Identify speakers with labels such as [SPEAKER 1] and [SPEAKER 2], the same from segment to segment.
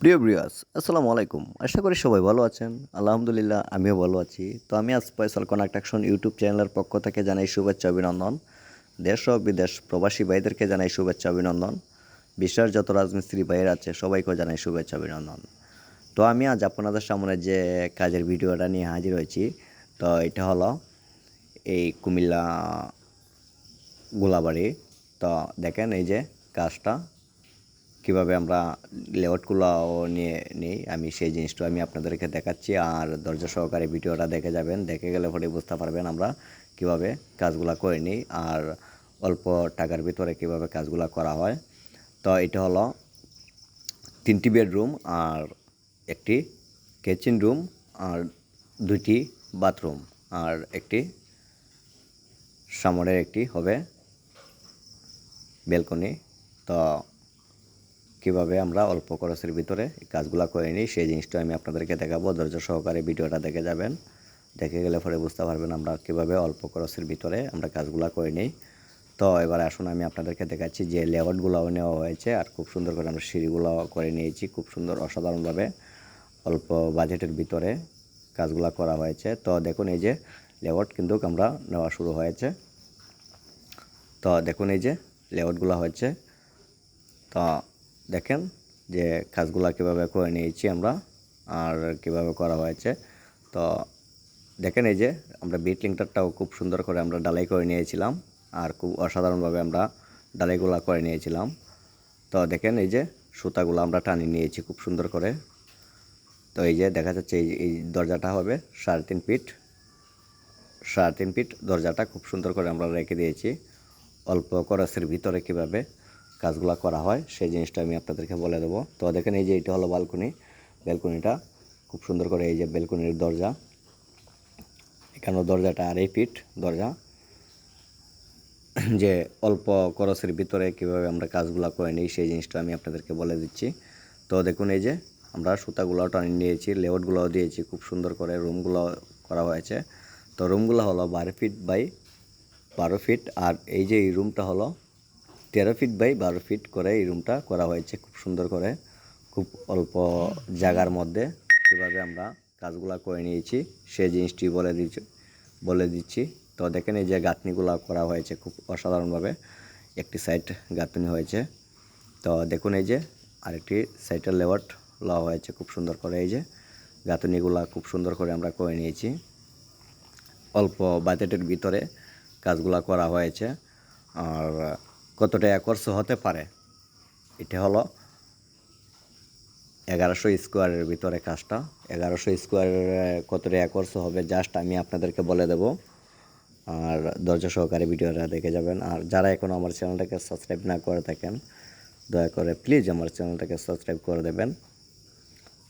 [SPEAKER 1] প্রিয় ব্রিয়াস আসসালামু আলাইকুম। আশা করি সবাই ভালো আছেন। আলহামদুলিল্লাহ, আমিও ভালো আছি। তো আমি আজ ফয়সাল কনাকটাকশন ইউটিউব চ্যানেলের পক্ষ থেকে জানাই শুভেচ্ছা, অভিনন্দন। দেশ ও বিদেশ প্রবাসী ভাইদেরকে জানাই শুভেচ্ছা, অভিনন্দন। বিশ্বের যত রাজমিস্ত্রি ভাইয়ের আছে, সবাইকেও জানাই শুভেচ্ছা, অভিনন্দন। তো আমি আজ আপনাদের সামনে যে কাজের ভিডিওটা নিয়ে হাজির হয়েছি, তো এটা হলো এই কুমিল্লা গোলাবাড়ি। তো দেখেন এই যে কাজটা। কীভাবে আমরা লেআউটগুলোও নিয়ে নিই, আমি সেই জিনিসটা আমি আপনাদেরকে দেখাচ্ছি। আর ধৈর্য সহকারে ভিডিওটা দেখে যাবেন, দেখে গেলে পরে বুঝতে পারবেন আমরা কীভাবে কাজগুলো করে নিই আর অল্প টাকার ভিতরে কীভাবে কাজগুলো করা হয়। তো এটা হলো তিনটি বেডরুম আর একটি কিচেন রুম আর দুইটি বাথরুম আর একটি সামনের একটি হবে বেলকনি তো কীভাবে আমরা অল্প খরচের ভিতরে কাজগুলো করে নিই, সেই জিনিসটা আমি আপনাদেরকে দেখাবো। ধৈর্য সহকারে ভিডিওটা দেখে যাবেন। দেখে গেলে পরে বুঝতে পারবেন আমরা কীভাবে অল্প খরচের ভিতরে আমরা কাজগুলো করে নিই। তো এবার আসুন আমি আপনাদেরকে দেখাচ্ছি যে লেআউটগুলোও নেওয়া হয়েছে আর খুব সুন্দর করে আমরা সিঁড়িগুলো করে নিয়েছি। খুব সুন্দর অসাধারণভাবে অল্প বাজেটের ভিতরে কাজগুলো করা হয়েছে। তো দেখুন এই যে লেআউট কিন্তু আমরা নেওয়া শুরু হয়েছে। তো দেখুন এই যে লেআউটগুলো হয়েছে। তো দেখেন যে কাজগুলো কীভাবে করে নিয়েছি আমরা আর কীভাবে করা হয়েছে। তো দেখেন এই যে আমরা বিট লিঙ্কটারটাও খুব সুন্দর করে আমরা ডালাই করে নিয়েছিলাম আর খুব অসাধারণভাবে আমরা ডালাইগুলো করে নিয়েছিলাম। তো দেখেন এই যে সুতাগুলো আমরা টানিয়ে নিয়েছি খুব সুন্দর করে। তো এই যে দেখা যাচ্ছে এই এই দরজাটা হবে সাড়ে তিন ফিট সাড়ে তিন ফিট দরজাটা খুব সুন্দর করে আমরা রেখে দিয়েছি। অল্প খরচের ভিতরে কীভাবে কাজগুলো করা হয়, সেই জিনিসটা আমি আপনাদেরকে বলে দেবো। তো দেখেন এই যে এটা হলো বালকনি ব্যালকনিটা খুব সুন্দর করে এই যে ব্যালকনির দরজা। এখানেও দরজাটা আড়াই ফিট দরজা। যে অল্প খরচের ভিতরে কীভাবে আমরা কাজগুলো করে নিই, সেই জিনিসটা আমি আপনাদেরকে বলে দিচ্ছি। তো দেখুন এই যে আমরা সুতাগুলো টানিয়ে নিয়েছি, লেআউটগুলোও দিয়েছি, খুব সুন্দর করে রুমগুলো করা হয়েছে। তো রুমগুলো হলো বারো ফিট বাই বারো ফিট, আর এই যে এই রুমটা হলো তেরো ফিট বাই বারো ফিট করে এই রুমটা করা হয়েছে, খুব সুন্দর করে, খুব অল্প জায়গার মধ্যে। কীভাবে আমরা কাজগুলো করে নিয়েছি, সে জিনিসটি বলে দিচ্ছি বলে দিচ্ছি। তো দেখেন এই যে গাঁথনিগুলো করা হয়েছে খুব অসাধারণভাবে, একটি সাইড গাঁথনি হয়েছে। তো দেখুন এই যে আরেকটি সাইটের লেওয়াট লওয়া হয়েছে খুব সুন্দর করে, এই যে গাঁথনিগুলো খুব সুন্দর করে আমরা করে নিয়েছি। অল্প বাজেটের ভিতরে কাজগুলো করা হয়েছে। আর কত টাকা খরচ হতে পারে? এটা হলো এগারোশো স্কোয়ারের ভিতরে কাজটা। এগারোশো স্কোয়ারের কতটা খরচ হবে জাস্ট আমি আপনাদেরকে বলে দেব। আর ধৈর্য সহকারে ভিডিওটা দেখে যাবেন। আর যারা এখনও আমার চ্যানেলটাকে সাবস্ক্রাইব না করে থাকেন, দয়া করে প্লিজ আমার চ্যানেলটাকে সাবস্ক্রাইব করে দেবেন।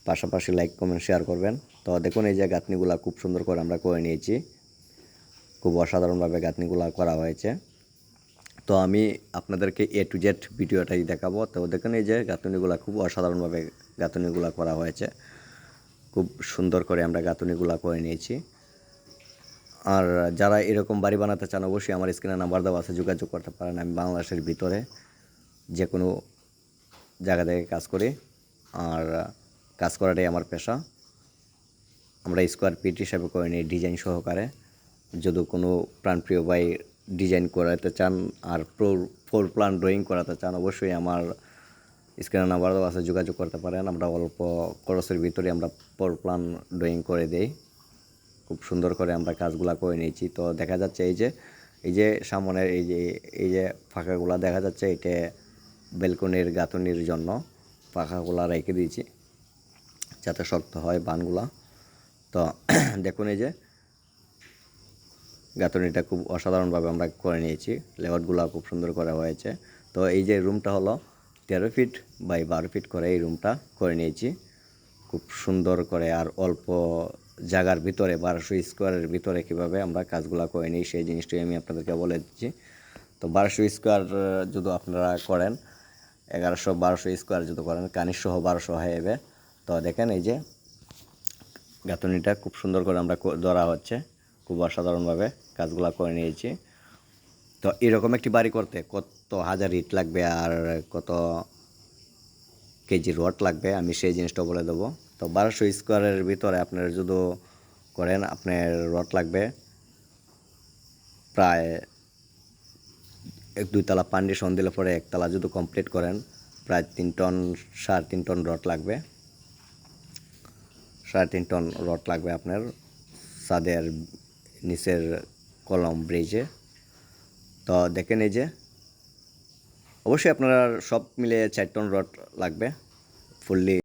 [SPEAKER 1] পাশাপাশি লাইক, কমেন্ট, শেয়ার করবেন। তো দেখুন, এই যে গাঁথনিগুলো খুব সুন্দর করে আমরা করে নিয়েছি। খুব অসাধারণভাবে গাঁথনিগুলো করা হয়েছে। তো আমি আপনাদেরকে এ টু জেড ভিডিওটাই দেখাবো। তো দেখুন এই যে গাঁথনিগুলো খুব অসাধারণভাবে গাঁথনিগুলো করা হয়েছে। খুব সুন্দর করে আমরা গাঁথনিগুলো করে নিয়েছি। আর যারা এরকম বাড়ি বানাতে চান, অবশ্যই আমার স্ক্রিনে নাম্বার দেওয়া আছে, যোগাযোগ করতে পারেন। আমি বাংলাদেশের ভিতরে যে কোনো জায়গা থেকে কাজ করি। আর কাজ করাটাই আমার পেশা। আমরা স্কোয়ার ফিট হিসাবে করে নিই ডিজাইন সহকারে। যদি কোনো প্রাণপ্রিয় ভাই ডিজাইন করাতে চান আর ফোর প্ল্যান ড্রয়িং করাতে চান, অবশ্যই আমার স্ক্রিনে নাম্বার আছে, যোগাযোগ করতে পারেন। আমরা অল্প খরচের ভিতরে আমরা ফোর প্ল্যান ড্রয়িং করে দেই। খুব সুন্দর করে আমরা কাজগুলো করে নিয়েছি। তো দেখা যাচ্ছে এই যে এই যে সামনের এই যে এই যে ফাঁকাগুলো, দেখা যাচ্ছে এটা বেলকনির গাঁথনির জন্য পাখাগুলো রেখে দিয়েছি, যাতে শক্ত হয় বানগুলা। তো দেখুন এই যে গাঁথনিটা খুব অসাধারণভাবে আমরা করে নিয়েছি। লেআউটগুলো খুব সুন্দর করা হয়েছে। তো এই যে রুমটা হলো তেরো ফিট বাই বারো ফিট করে এই রুমটা করে নিয়েছি। খুব সুন্দর করে আর অল্প জায়গার ভিতরে, বারোশো স্কোয়ারের ভিতরে কীভাবে আমরা কাজগুলো করে নিই, সেই জিনিসটাই আমি আপনাদেরকে বলে দিচ্ছি। তো বারোশো স্কোয়ার যদি আপনারা করেন, এগারোশো, বারোশো স্কোয়ার যদি করেন কানিসহ বারোশো হয়ে যাবে। তো দেখেন এই যে গাঁথনিটা খুব সুন্দর করে আমরা ধরা হচ্ছে। খুব অসাধারণভাবে কাজগুলো করে নিয়েছি। তো এরকম একটি বাড়ি করতে কত হাজার ইট লাগবে আর কত কেজি রড লাগবে, আমি সেই জিনিসটা বলে দেবো। তো বারোশো স্কোয়ারের ভিতরে আপনার যদি করেন, আপনার রড লাগবে প্রায় এক দুই তলা পান্ডিশন দিলে পরে একতলা যদি কমপ্লিট করেন, প্রায় তিন টন, সাড়ে তিন টন রড লাগবে। সাড়ে তিন টন রড লাগবে আপনার। ছাদের নিচের কলম ব্রিজে। তো দেখেন এই যে, অবশ্যই আপনার সব মিলে চারটন রড লাগবে, ফুললি।